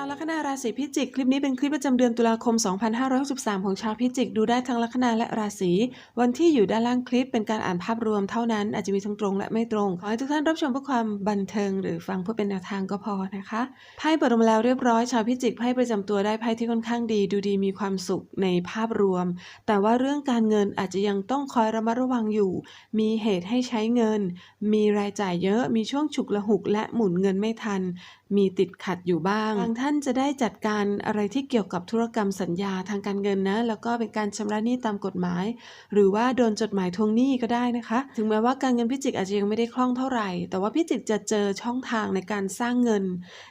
าวลัคนาราศีพิจิก คลิปนี้เป็นคลิปประจำเดือนตุลาคม 2563 ของชาวพิจิก ดูได้ทั้งลัคนาและราศีวันที่อยู่ด้านล่างคลิปเป็นการอ่านภาพรวมเท่านั้น อาจจะมีทั้งตรงและไม่ตรง ขอให้ทุกท่านรับชมเพื่อความบันเทิง หรือฟังเพื่อเป็นแนวทางก็พอนะคะไพ่เปิดมาแล้วเรียบร้อย ชาวพิจิกไพ่ประจำตัวได้ไพ่ที่ค่อนข้างดี ดูดีมีความสุขในภาพรวม แต่ว่าเรื่องการเงินอาจจะยังต้องคอยระมัดระวังอยู่ มีเหตุให้ใช้เงิน มีรายจ่ายเยอะมีช่วงฉุกละหุกและหมุนเงินไม่ทัน มีติดขัดอยู่บ้างบางท่านานจะได้จัดการอะไรที่เกี่ยวกับธุรกรรมสัญญาทางการเงินนะ แล้วก็เป็นการชำระหนี้ตามกฎหมาย หรือว่าโดนจดหมายทวงหนี้ก็ได้นะคะ ถึงแม้ว่าการเงินพิจิกอาจจะยังไม่ได้คล่องเท่าไหร่ แต่ว่าพิจิกจะเจอช่องทางในการสร้างเงิน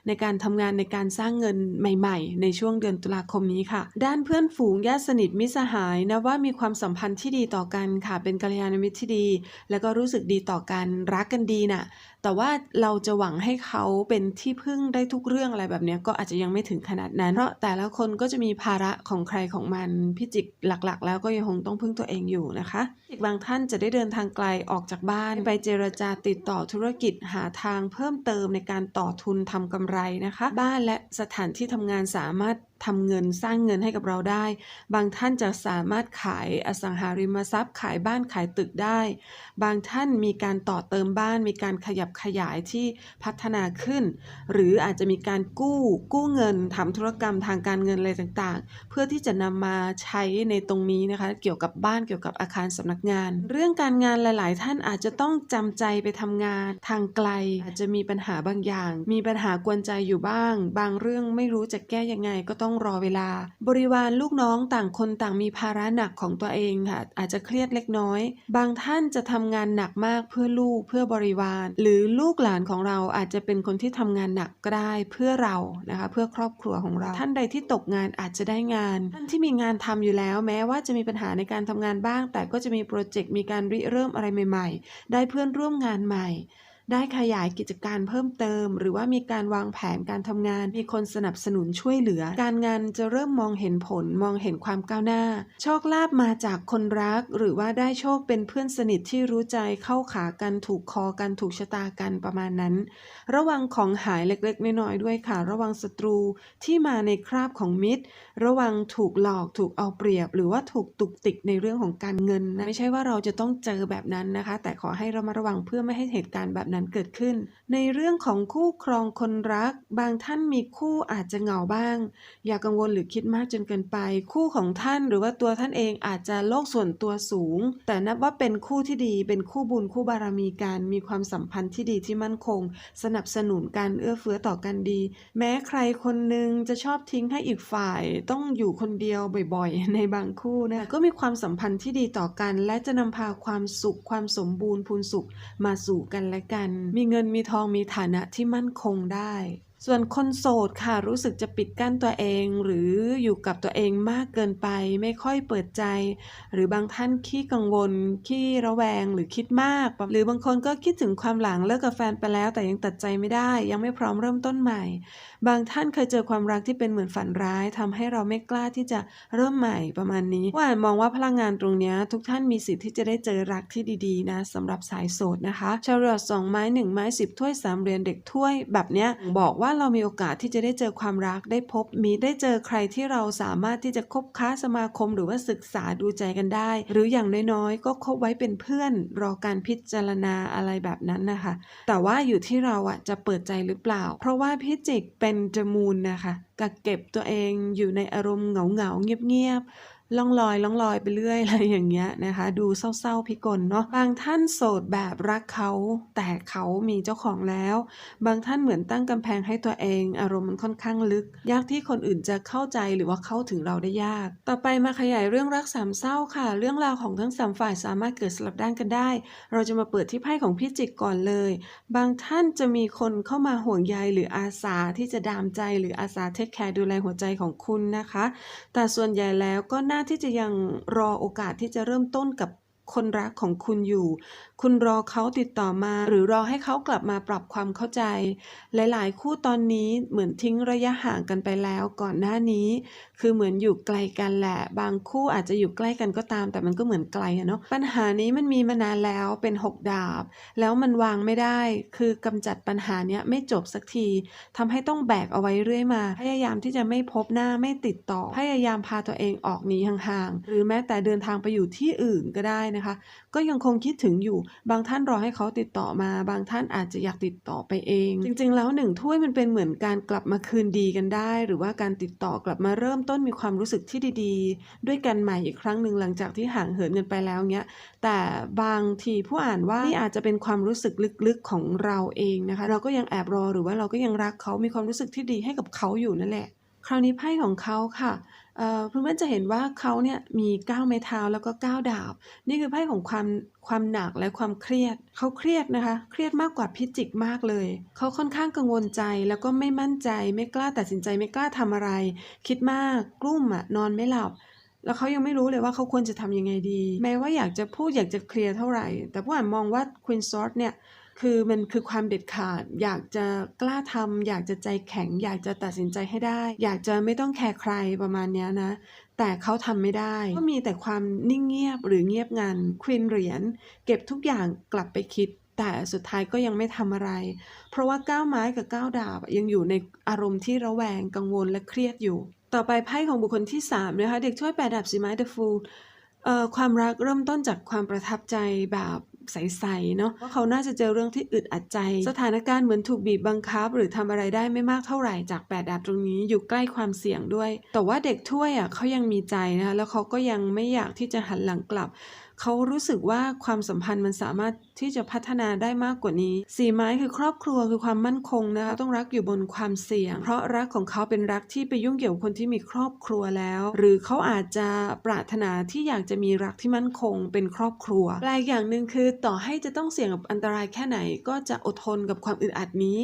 ในการทำงานในการสร้างเงินใหม่ ๆ ในช่วงเดือนตุลาคมนี้ค่ะ ด้านเพื่อนฝูงญาติสนิทมิสหายนะว่ามีความสัมพันธ์ที่ดีต่อกันค่ะ เป็นกัลยาณมิตรที่ดี แล้วก็รู้สึกดีต่อกันรักกันดีน่ะแต่ว่าเราจะหวังให้เขาเป็นที่พึ่งได้ทุกเรื่องอะไรแบบนี้ก็อาจจะยังไม่ถึงขนาดนั้น เพราะแต่ละคนก็จะมีภาระของใครของมันพิจิกหลักๆ แล้วก็ยังคงต้องพึ่งตัวเองอยู่นะคะอีกบางท่านจะได้เดินทางไกลออกจากบ้าน ไปเจรจาติดต่อธุรกิจหาทางเพิ่มเติมในการต่อทุนทำกำไรนะคะ บ้านและสถานที่ทำงานสามารถ ทำเงินสร้างเงินให้กับเราได้ บางท่านจะสามารถขายอสังหาริมทรัพย์ ขายบ้านขายตึกได้ บางท่านมีการต่อเติมบ้าน มีการขยับขยายที่พัฒนาขึ้น หรืออาจจะมีการกู้กู้เงินทำธุรกรรมทางการเงินอะไรต่างๆ เพื่อที่จะนำมาใช้ในตรงนี้นะคะ เกี่ยวกับบ้านเกี่ยวกับอาคารสำนักงาน เรื่องการงานหลาย ๆ ท่านอาจจะต้องจำใจไปทำงานทางไกล อาจจะมีปัญหาบางอย่าง มีปัญหากวนใจอยู่บ้าง บางเรื่องไม่รู้จะแก้ยังไงก็ต้องรอเวลา บริวารลูกน้องต่างคนต่างมีภาระหนักของตัวเองค่ะ อาจจะเครียดเล็กน้อย บางท่านจะทำงานหนักมากเพื่อลูกเพื่อบริวาร หรือลูกหลานของเราอาจจะเป็นคนที่ทำงานหนักก็ได้เพื่อเรานะคะ เพื่อครอบครัวของเรา ท่านใดที่ตกงานอาจจะได้งาน ท่านที่มีงานทำอยู่แล้ว แม้ว่าจะมีปัญหาในการทำงานบ้าง แต่ก็จะมีโปรเจกต์มีการริเริ่มอะไรใหม่ ๆ ได้เพื่อนร่วมงานใหม่ ได้ขยายกิจการเพิ่มเติม หรือว่ามีการวางแผนการทำงาน มีคนสนับสนุนช่วยเหลือ การงานจะเริ่มมองเห็นผลมองเห็นความก้าวหน้า โชคลาภมาจากคนรัก หรือว่าได้โชคเป็นเพื่อนสนิทที่รู้ใจเข้าขากันถูกคอกันถูกชะตากันประมาณนั้น ระวังของหายเล็กๆน้อยๆด้วยค่ะ ระวังศัตรูที่มาในคราบของมิตร ระวังถูกหลอกถูกเอาเปรียบ หรือว่าถูกตุกติกในเรื่องของการเงินนะไม่ใช่ว่าเราจะต้องเจอแบบนั้นนะคะ แต่ขอให้เรามาระวังเพื่อไม่ให้เหตุการณ์แบบนั้นเกิดขึ้น ในเรื่องของคู่ครองคนรัก บางท่านมีคู่อาจจะเหงาบ้าง อย่ากังวลหรือคิดมากจนเกินไป คู่ของท่านหรือว่าตัวท่านเองอาจจะโลกส่วนตัวสูง แต่นับว่าเป็นคู่ที่ดีเป็นคู่บุญคู่บารมีกันมีความสัมพันธ์ที่ดีที่มั่นคง สนับสนุนการเอื้อเฟื้อต่อกันดี แม้ใครคนหนึ่งจะชอบทิ้งให้อีกฝ่ายต้องอยู่คนเดียวบ่อยๆ ในบางคู่นะก็มีความสัมพันธ์ที่ดีต่อกัน และจะนำพาความสุขความสมบูรณ์พูนสุขมาสู่กันและกันมีเงินมีทองมีฐานะที่มั่นคงได้ ส่วนคนโสดค่ะรู้สึกจะปิดกั้นตัวเอง หรืออยู่กับตัวเองมากเกินไป ไม่ค่อยเปิดใจ หรือบางท่านขี้กังวลขี้ระแวงหรือคิดมาก หรือบางคนก็คิดถึงความหลังเลิกกับแฟนไปแล้ว แต่ยังตัดใจไม่ได้ ยังไม่พร้อมเริ่มต้นใหม่ บางท่านเคยเจอความรักที่เป็นเหมือนฝันร้ายทำให้เราไม่กล้าที่จะเริ่มใหม่ประมาณนี้ว่าอ่านมองว่าพลังงานตรงนี้ทุกท่านมีสิทธิ์ที่จะได้เจอรักที่ดีๆ นะสำหรับสายโสดนะคะชาวเรือสองไม้หนึ่งไม้สิบถ้วยสามเหรียญเด็กถ้วยแบบเนี้ยบอกว่าว่าเรามีโอกาสที่จะได้เจอความรักได้พบมีได้เจอใครที่เราสามารถที่จะคบค้าสมาคมหรือว่าศึกษาดูใจกันได้ หรืออย่างน้อยๆ ก็คบไว้เป็นเพื่อน รอการพิจารณาอะไรแบบนั้นนะคะ แต่ว่าอยู่ที่เราอะจะเปิดใจหรือเปล่า เพราะว่าพิจิกเป็นจมูลนะคะ กักเก็บตัวเองอยู่ในอารมณ์เหงาๆเงียบๆล่องลอยล่องลอยไปเรื่อยอะไรอย่างเงี้ยนะคะ ดูเศร้าๆพิกลเนาะบางท่านโสดแบบรักเขา แต่เขามีเจ้าของแล้ว บางท่านเหมือนตั้งกำแพงให้ตัวเอง อารมณ์มันค่อนข้างลึก ยากที่คนอื่นจะเข้าใจหรือว่าเข้าถึงเราได้ยาก ต่อไปมาขยายเรื่องรักสามเศร้าค่ะ เรื่องราวของทั้งสามฝ่ายสามารถเกิดสลับด้านกันได้ เราจะมาเปิดที่ไพ่ของพี่จิกก่อนเลย บางท่านจะมีคนเข้ามาห่วงใยหรืออาสาที่จะดามใจหรืออาสาเทคแคร์ดูแลหัวใจของคุณนะคะ แต่ส่วนใหญ่แล้วก็น่าที่จะยังรอโอกาสที่จะเริ่มต้นกับ คนรักของคุณอยู่ คุณรอเขาติดต่อมา หรือรอให้เขากลับมาปรับความเข้าใจ หลายๆ คู่ตอนนี้เหมือนทิ้งระยะห่างกันไปแล้วก่อนหน้านี้ คือเหมือนอยู่ไกลกันแหละ บางคู่อาจจะอยู่ใกล้กันก็ตาม แต่มันก็เหมือนไกลอะเนาะปัญหานี้มันมีมานานแล้วเป็นหกดาบ แล้วมันวางไม่ได้ คือกำจัดปัญหาเนี้ยไม่จบสักทีทำให้ต้องแบกเอาไว้เรื่อยมา พยายามที่จะไม่พบหน้าไม่ติดต่อ พยายามพาตัวเองออกหนีห่างๆหรือแม้แต่เดินทางไปอยู่ที่อื่นก็ได้นะคะ ก็ยังคงคิดถึงอยู่ บางท่านรอให้เขาติดต่อมา บางท่านอาจจะอยากติดต่อไปเอง จริง ๆ แล้วหนึ่งถ้วยมันเป็นเหมือนการกลับมาคืนดีกันได้ หรือว่าการติดต่อกลับมาเริ่มต้นมีความรู้สึกที่ดี ๆ ด้วยกันใหม่อีกครั้งหนึ่งหลังจากที่ห่างเหินกันไปแล้วเนี้ย แต่บางทีผู้อ่านว่านี่อาจจะเป็นความรู้สึกลึกๆของเราเองนะคะ เราก็ยังแอบรอหรือว่าเราก็ยังรักเขามีความรู้สึกที่ดีให้กับเขาอยู่นั่นแหละ คราวนี้ไพ่ของเขาค่ะ เพื่อนๆจะเห็นว่าเขาเนี่ยมี9ไม้เท้าแล้วก็9ดาบ นี่คือไพ่ของความความหนักและความเครียด เขาเครียดนะคะ เครียดมากกว่าพิจิกมากเลย เขาค่อนข้างกังวลใจแล้วก็ไม่มั่นใจ ไม่กล้าตัดสินใจไม่กล้าทำอะไร คิดมากกลุ้มอะนอนไม่หลับ แล้วเขายังไม่รู้เลยว่าเขาควรจะทำยังไงดี แม้ว่าอยากจะพูดอยากจะเคลียร์เท่าไหร่ แต่ผู้อ่านมองว่า Queen Sword เนี่ย คือมันคือความเด็ดขาด อยากจะกล้าทำอยากจะใจแข็ง อยากจะตัดสินใจให้ได้ อยากจะไม่ต้องแคร์ใครประมาณนี้นะ แต่เขาทำไม่ได้ ก็มีแต่ความนิ่งเงียบหรือเงียบงันควินเหรียญเก็บทุกอย่างกลับไปคิด แต่สุดท้ายก็ยังไม่ทำอะไร เพราะว่าก้าวไม้กับก้าวดาบยังอยู่ในอารมณ์ที่ระแวงกังวลและเครียดอยู่ ต่อไปไพ่ของบุคคลที่3นะคะเด็กช่วยแปดดาบสีไม้ The Fool เอ่อความรักเริ่มต้นจากความประทับใจแบบ ใสๆเนาะว่าเขาน่าจะเจอเรื่องที่อึดอัดใจ สถานการณ์เหมือนถูกบีบบังคับ หรือทำอะไรได้ไม่มากเท่าไหร่จากแปดดาบตรงนี้อยู่ใกล้ความเสี่ยงด้วย แต่ว่าเด็กถ้วยอะเขายังมีใจนะคะแล้วเขาก็ยังไม่อยากที่จะหันหลังกลับ เขารู้สึกว่าความสัมพันธ์มันสามารถที่จะพัฒนาได้มากกว่านี้สีไม้คือครอบครัวคือความมั่นคงนะคะต้องรักอยู่บนความเสี่ยง เพราะรักของเขาเป็นรักที่ไปยุ่งเกี่ยวกับคนที่มีครอบครัวแล้ว หรือเขาอาจจะปรารถนาที่อยากจะมีรักที่มั่นคง เป็นครอบครัวแปลอย่างหนึ่งคือต่อให้จะต้องเสี่ยงกับอันตรายแค่ไหน ก็จะอดทนกับความอึดอัดนี้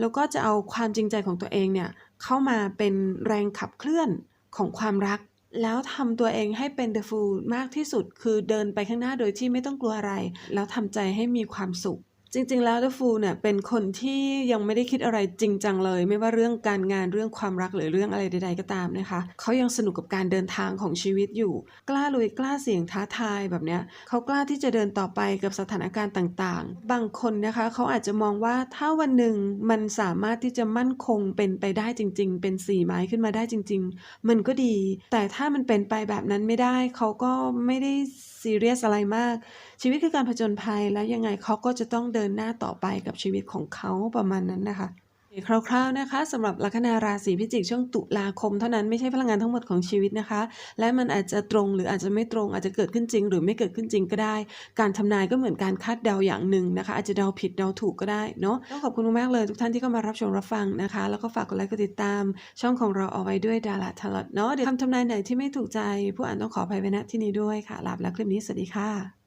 แล้วก็จะเอาความจริงใจของตัวเองเนี่ยเข้ามาเป็นแรงขับเคลื่อนของความรัก แล้วทำตัวเองให้เป็น the fool มากที่สุด คือเดินไปข้างหน้าโดยที่ไม่ต้องกลัวอะไร แล้วทำใจให้มีความสุข จริง ๆ แล้วเดอะฟูลเนี่ยเป็นคนที่ยังไม่ได้คิดอะไรจริงจังเลย ไม่ว่าเรื่องการงานเรื่องความรักหรือเรื่องอะไรใด ๆ ก็ตามนะคะเขายังสนุกกับการเดินทางของชีวิตอยู่ กล้าลุยกล้าเสี่ยงท้าทายแบบเนี้ยเขากล้าที่จะเดินต่อไปกับสถานการณ์ต่างๆ บางคนนะคะเขาอาจจะมองว่าถ้าวันหนึ่งมันสามารถที่จะมั่นคงเป็นไปได้จริง ๆ เป็นสี่ไม้ขึ้นมาได้จริง ๆ มันก็ดี แต่ถ้ามันเป็นไปแบบนั้นไม่ได้เขาก็ไม่ได้ซีเรียสอะไรมาก ชีวิตคือการผจญภัยแล้วยังไงเขาก็จะต้องเดินหน้าต่อไปกับชีวิตของเขาประมาณนั้นนะคะ คร่าวๆนะคะสำหรับลัคนาราศีพิจิกช่วงตุลาคมเท่านั้นไม่ใช่พลังงานทั้งหมดของชีวิตนะคะ และมันอาจจะตรงหรืออาจจะไม่ตรงอาจจะเกิดขึ้นจริง หรือไม่เกิดขึ้นจริงก็ได้ การทำนายก็เหมือนการคาดเดาอย่างหนึ่งนะคะ อาจจะเดาผิดเดาถูกก็ได้เนาะต้องขอบคุณมากเลยทุกท่านที่เข้ามารับชมรับฟังนะคะ แล้วก็ฝากกดไลค์กดติดตาม ช่องของเราเอาไว้ด้วยดาราทลอดเนาะเดี๋ยวคำทำนายไหนที่ไม่ถูกใจ ผู้อ่านต้องขออภัยไว้ณที่นี้ด้วยค่ะลาไปแล้วคลิปนี้สวัสดีค่ะ